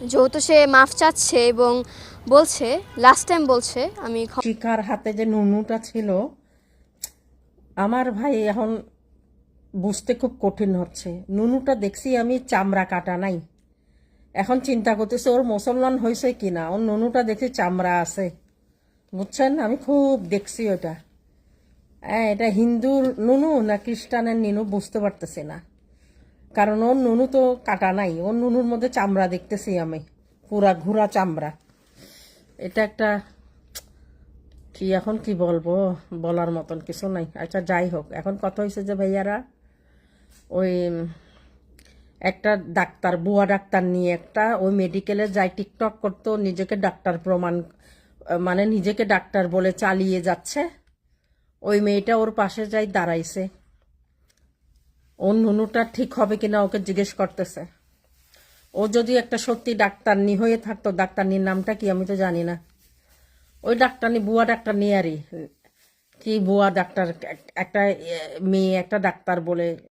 যেহেতু সে মাফ চাচ্ছে এবং বলছে লাস্ট টাইম বলছে, আমি শিকার হাতে যে নুনুটা ছিল, আমার ভাই এখন বুঝতে খুব কঠিন হচ্ছে। নুনুটা দেখছি আমি চামড়া কাটা নাই। এখন চিন্তা করতেছে, ওর মুসলমান হয়েছে কিনা? ওর নুনুটা দেখছি চামড়া আছে। বুঝছেন? আমি খুব দেখছি ওটা। হ্যাঁ এটা হিন্দুর নুনু না খ্রিস্টানের নিনু বুঝতে পারতেছি না। কারণ ওর নুনু তো কাটা নাই। ওর নুনুর মধ্যে চামড়া দেখতেছি আমি। পুরা ঘোরা চামড়া। এটা একটা কি এখন কি বলব? বলার মতন কিছু নাই। আচ্ছা যাই হোক। এখন কথা হয়েছে যে ভাইয়ারা, ওই একটা ডাক্তার, বুয়া ডাক্তার নিয়ে একটা, ওই মেডিকেলে যায় টিকটক করতো, নিজেকে ডাক্তার প্রমাণ মানে নিজেকে ডাক্তার বলে চালিয়ে যাচ্ছে। ওই মেয়েটা ওর পাশে যাই দাঁড়াইছে। ওর নুনুটা ঠিক হবে কিনা ওকে জিজ্ঞেস করতেছে। ও যদি একটা সত্যি ডাক্তারনি হয়ে থাকতো ডাক্তারনির নামটা কি আমি তো জানি না। ওই ডাক্তারনি বুয়া ডাক্তার নিয়ে আরই। কি বুয়া ডাক্তার, একটা মেয়ে একটা ডাক্তার বলে